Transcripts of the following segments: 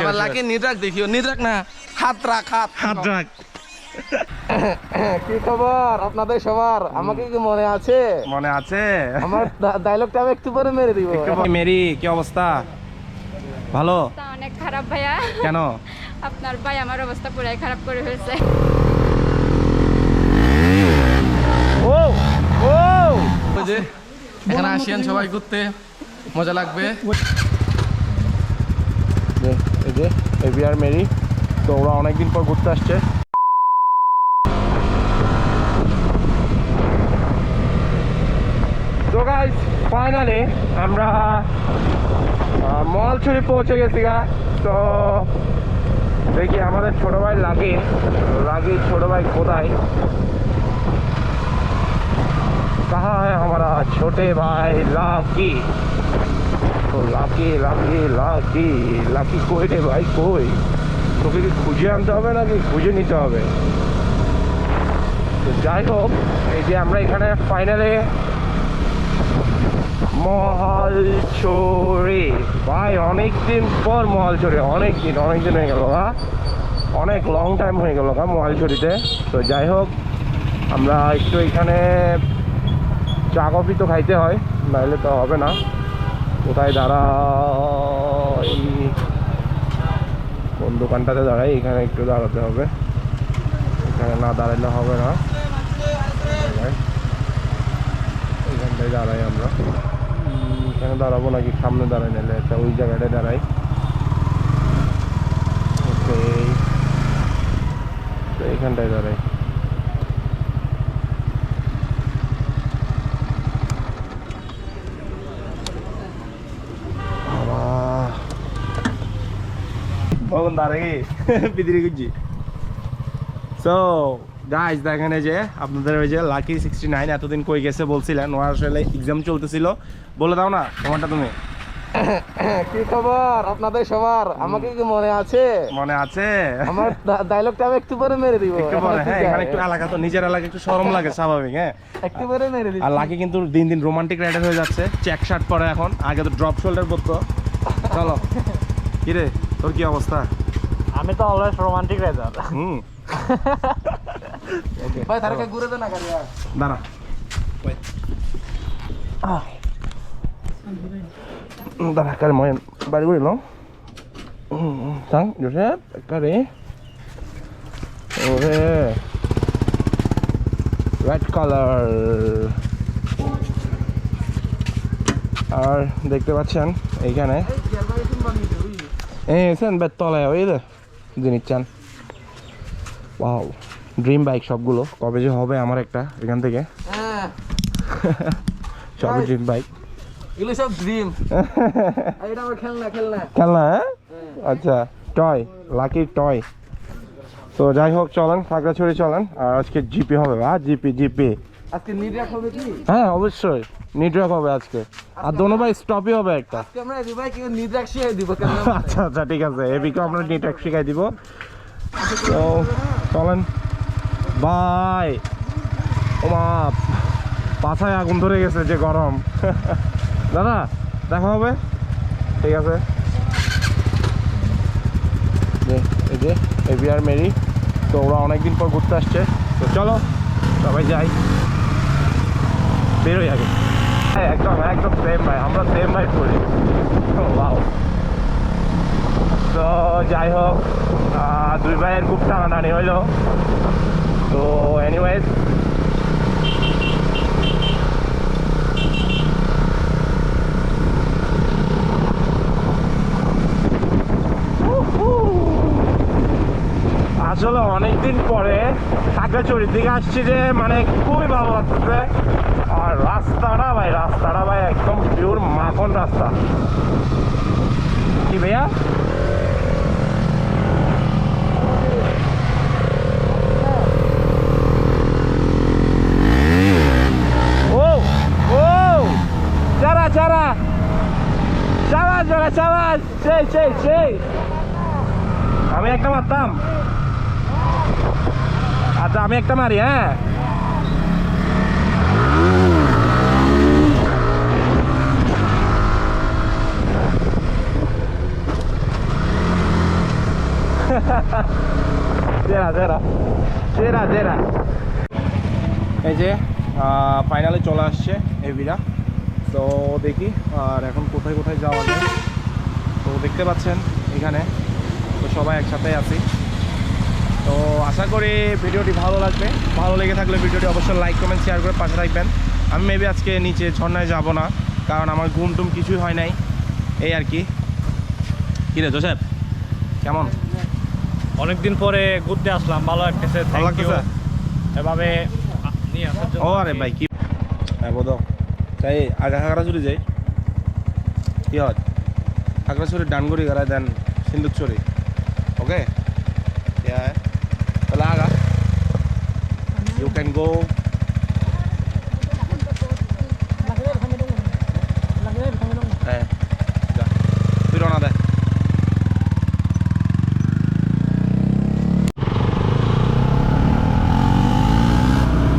এবার লাকি নিদ্রাক দেখিও। নিদ্রাক না হাত রাখ হাত হাত রাখ। কি খবর? আপনাদের সবার? আমাকে কি মনে আছে? মনে আছে? আমার ডায়লগটা আমি একটু পরে মেরে দিব। মেরি কি অবস্থা? ভালো? অনেক খারাপ ভাইয়া। কেন? আপনার ভাই আমার অবস্থা পুরাই খারাপ করে ফেলছে। ও ও! এখানে আসিয়েন সবাই ঘুরতে। মজা লাগবে। এভিয়ার মেরি। তো ওরা অনেকদিন পর ঘুরতে আসছে। তো গাইজ ফাইনালি আমরা মলছুরি পৌঁছে গেছি গা। তো দেখি আমাদের ছোট ভাই লাগে লাগে ছোট ভাই কোথায়? কাহা আমরা ছোটে ভাই লাভ কি তো লাকি লাকি লাকি লাকি কই রে ভাই, কই? তোকে কি খুঁজে আনতে হবে নাকি খুঁজে নিতে হবে? তো যাই হোক, এই যে আমরা এখানে ফাইনালে মহল চোরে ভাই অনেক দিন পর মহালছড়ি অনেক দিন অনেক দিন হয়ে গেল অনেক লং টাইম হয়ে গেল গা মহালছড়িতে তো যাই হোক, আমরা একটু এখানে চা, কফি তো খাইতে হয় নাহলে তো হবে না। কোথায় দাঁড়াই? কোন দোকানটাতে দাঁড়াই? এখানে একটু দাঁড়াতে হবে। এখানে না দাঁড়ালে হবে না। এখানটায় দাঁড়াই আমরা। এখানে দাঁড়াবো নাকি? সামনে দাঁড়াই নিলে একটা ওই জায়গাটায় দাঁড়াই। ওকে। তো এখানটায় দাঁড়াই। পিদিরি গুজি সো গাইজ দেখেন যে আপনাদের ওই যে লাকি সিক্সটি নাইন এতদিন কই গেছে বলছিলেন ওর আসলে এক্সাম চলতেছিল। বলে দাও না তোমারটা তুমি। কি খবর? আপনাদের সবার? আমাকে কি মনে আছে? মনে আছে? আমার ডায়লগটা আমি একটু পরে মেরে দিব। একটু পরে হ্যাঁ এখানে একটু এলাকা তো নিজের এলাকা একটু সরম লাগে স্বাভাবিক হ্যাঁ। একটু পরে মেরে দিব আর লাকি কিন্তু দিন দিন রোমান্টিক রাইডার হয়ে যাচ্ছে চেক শার্ট পরে এখন আগে তো ড্রপ শোল্ডার পরতো। চলো। কিরে তোর কি অবস্থা? আমি তো অলওয়েজ রোমান্টিক রাইডার হুম। ভাই তারকে ঘুরে দে না গাড়ি আর। দাঁড়া। দাঁড়া কারে মই বাড়ি জোসেফ কারে ওরে রেড কালার আর দেখতে পাচ্ছেন এইখানে। এই সেন বেত তলায় ওই দে জিনিস চান ওয়াও ড্রিম বাইক সবগুলো কবে যে হবে আমার একটা এখান থেকে হ্যাঁ সবই ড্রিম বাইক এগুলো সব ড্রিম এটা আমার খেলনা খেলনা খেলনা হ্যাঁ আচ্ছা টয় লাকি টয় তো যাই হোক চলেন খাগড়াছড়ি চলেন আর আজকে জিপি হবে বা জিপি জিপি আজকে নির্রাক হবে কি হ্যাঁ অবশ্যই। নিড্রাক হবে আজকে। আর দোনো ভাই স্টপই হবে একটা। আচ্ছা আচ্ছা ঠিক আছে। এবিকে আমরা নিট্রাক শিখাই দিব। তো চলেন। বাই ওমা পাছায় আগুন ধরে গেছে যে গরম। দাদা দেখা হবে? ঠিক আছে। এই যে এবি আর মেরি। তো ওরা অনেকদিন পর ঘুরতে আসছে। তো চলো সবাই যাই। বেরোই আগে। একদম একদম সেম ভাই, আমরা সেম ভাই করি বাও তো যাই হোক দুই ভাইয়ের খুব টানাটানি হইল। তো এনিওয়েজ আসলে অনেকদিন পরে খাগড়াছড়ির দিকে আসছি যে মানে খুবই ভালো লাগতেছে। আর রাস্তাটা ভাই রাস্তাটা ভাই একদম পিওর মাখন রাস্তা। কি ভাইয়া? চারা চাবাস চারা চাবাস সেই সেই সেই। আমি একটা মারতাম। আচ্ছা আমি একটা মারি হ্যাঁ? এই যে ফাইনালে চলে আসছে এভিরা তো দেখি, আর এখন কোথায় কোথায় যাওয়া যায়। তো দেখতে পাচ্ছেন এখানে, তো সবাই একসাথে আছি। তো আশা করি ভিডিওটি ভালো লাগবে। ভালো লেগে থাকলে ভিডিওটি অবশ্যই লাইক কমেন্ট শেয়ার করে পাশে রাখবেন আমি মেবি আজকে নিচে ঝর্ণায় যাব না, কারণ আমার ঘুম টুম কিছুই হয় নাই। এই আর কি। কী রে জোসেফ? কেমন? অনেকদিন পরে ঘুরতে আসলাম ভালো লাগতেছে ভালো লাগতেছে? এভাবে নিয়ে আসার জন্য ও আরে ভাই কি হ্যাঁ বোধ তাই আগা খাগড়াছড়ি যাই। কি হয়? খাগড়াছড়ি ডানগুড়ি গাড়ায় দেন সিন্দুকচুরি ওকে? তাহলে আগা। ইউ ক্যান গো হ্যাঁ যা তুই রওনা দে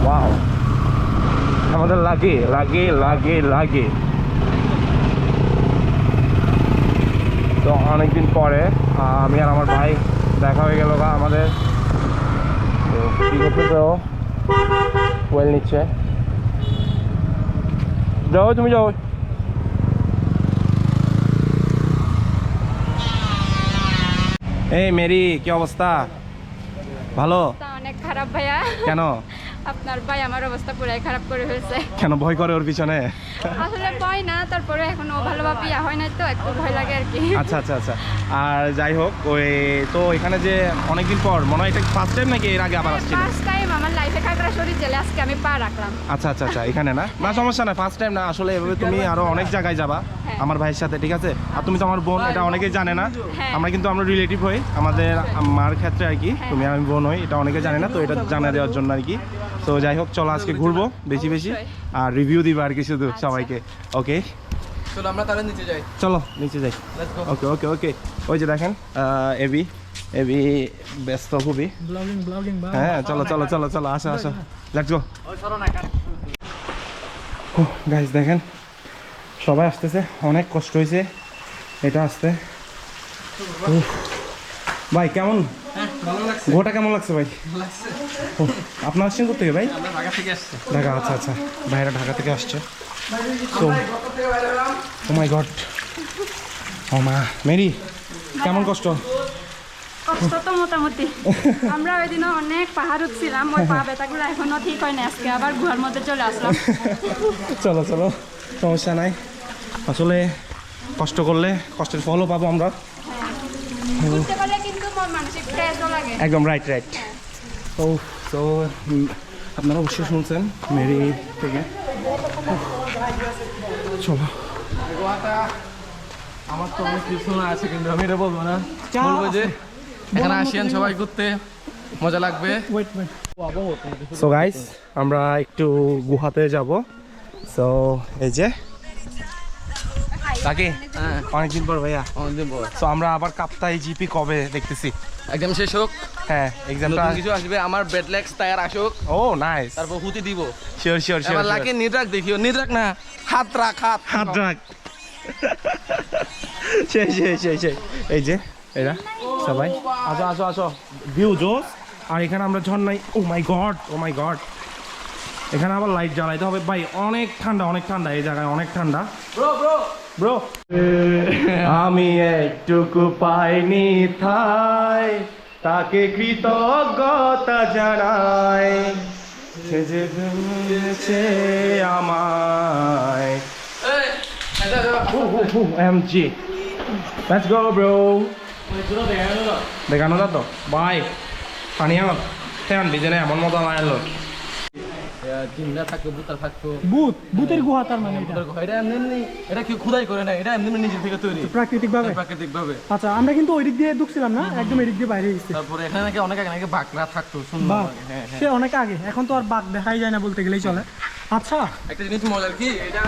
ওয়াও আমাদের লাগে লাগে লাগে লাগে তো অনেকদিন পরে আমি আর আমার ভাই দেখা হয়ে গেল গা আমাদের। তো কী করতেছে ও ওয়েল নিচ্ছে। যাও তুমি যাও। এই মেরি কি অবস্থা? ভালো? অনেক খারাপ ভাইয়া। কেন? আপনার ভাই আমার অবস্থা পুরাই খারাপ করে হয়েছে কেন ভয় করে ওর পিছনে? আসলে ভয় না তারপরে এখন ও ভালোভাবে ইয়া হয় না তো একটু ভয় লাগে আর কি। আচ্ছা আচ্ছা আচ্ছা। আর যাই হোক ওই তো এখানে যে অনেকদিন পর মনে হয় এটা ফার্স্ট টাইম নাকি এর আগে আবার আসছিল? ফার্স্ট আমার লাইফে খাগড়াছড়ি জেলে আজকে আমি পা রাখলাম। আচ্ছা আচ্ছা আচ্ছা এখানে না? না সমস্যা না ফার্স্ট টাইম না আসলে এভাবে তুমি আরও অনেক জায়গায় যাবা হ্যাঁ। আমার ভাইয়ের সাথে ঠিক আছে? আর তুমি তো আমার বোন এটা অনেকেই জানে না। হ্যাঁ। আমরা কিন্তু আমরা রিলেটিভ হই আমাদের মার ক্ষেত্রে আর কি হ্যাঁ। তুমি আর আমি বোন হই এটা অনেকে জানে না তো এটা জানা দেওয়ার জন্য আর কি। তো যাই হোক চলো আজকে ঘুরবো বেশি বেশি। আর রিভিউ দিবা আর কি শুধু আচ্ছা। সবাইকে ওকে চলো আমরা তাহলে নিচে যাই। চলো নিচে যাই। ওকে ওকে ওকে ওই যে দেখেন এবি এবি ব্যস্ত খুবই। হ্যাঁ চলো চলো চলো চলো আসো আসো। লেটস গো গাইজ দেখেন সবাই আসতেছে অনেক কষ্ট হয়েছে এটা আসতে। ভাই কেমন? ভালো গোটা কেমন লাগছে ভাই? ও, আপনার আসছেন কোথেকে ভাই? ঢাকা আচ্ছা আচ্ছা। ভাইরা ঢাকা থেকে আসছে। তো ও মাই গড ও মা। মেরি কেমন কষ্ট? কষ্ট তো মোটামুটি। আমরা ওই দিনও অনেক পাহাড় উঠছিলাম ওই পা ব্যথাগুলো এখনও ঠিক হয় না আজকে আবার গুহার মধ্যে চলে আসলাম। চলো চলো সমস্যা নাই। আসলে কষ্ট করলে কষ্টের ফলও পাবো আমরা। লাগে। একদম রাইট রাইট ও তো আপনারা অবশ্যই শুনছেন মেরি থেকে। চলো। আমার তো অনেক কিছু শোনা আছে কিন্তু আমি এটা বলব না। বলব যে এখানে আসেন সবাই ঘুরতে মজা লাগবে। সো গাইস আমরা একটু গুহাতে যাব। সো এই যে। তাকে হ্যাঁ। অনেকদিন পর ভাইয়া। অনেকদিন পর। সো আমরা আবার কাপ্তাই জিপি কবে দেখতেছি। একদম শেষ হোক। হ্যাঁ এক্সামটা কিছু আসবে আমার বেড লেগস টায়ার আসুক। ও নাইস তারপর হুতি দিব। শিওর শিওর শিওর এবার লাকে নিদ রাখ দেখিও। নিদ রাখ না হাত রাখ হাত হাত রাখ। সেই সেই সেই সেই। এই যে। এরা সবাই। আসো আসো আসো। ভিউ জোস আর এখানে আমরা ঝর্ণাই ও মাই গড ও মাই গড। এখানে আবার লাইট জ্বালাইতে হবে। ভাই অনেক ঠান্ডা অনেক ঠান্ডা এই জায়গায় অনেক ঠান্ডা। ব্রো ব্রো ব্রো আমি একটুকু পাইনি থাই তাকে কৃতজ্ঞতা জানাই। সে যে ভেবেছে আমায়। MG. Let's go, bro. দেখানো যা তো বাই। পানি আমার তেমন ডিজাইনে এমন মতো থাকতো থাকতো গুহা তার মানে এটা? এটা এমনি এমনি এটা কি খুদাই করে না এটা এমনি এমনি নিজে থেকে তৈরি। প্রাকৃতিক ভাবে প্রাকৃতিক ভাবে আচ্ছা আমরা কিন্তু ওই দিক দিয়ে ঢুকছিলাম না একদম এদিক দিয়ে বাইরে গেছি তারপরে এখানে নাকি অনেক আগে নাকি বাকরা থাকতো সুন্দর হ্যাঁ হ্যাঁ। সে অনেক আগে এখন তো আর বাঘ দেখাই যায় না বলতে গেলেই চলে। আচ্ছা। একটা জিনিস মজার কি এটা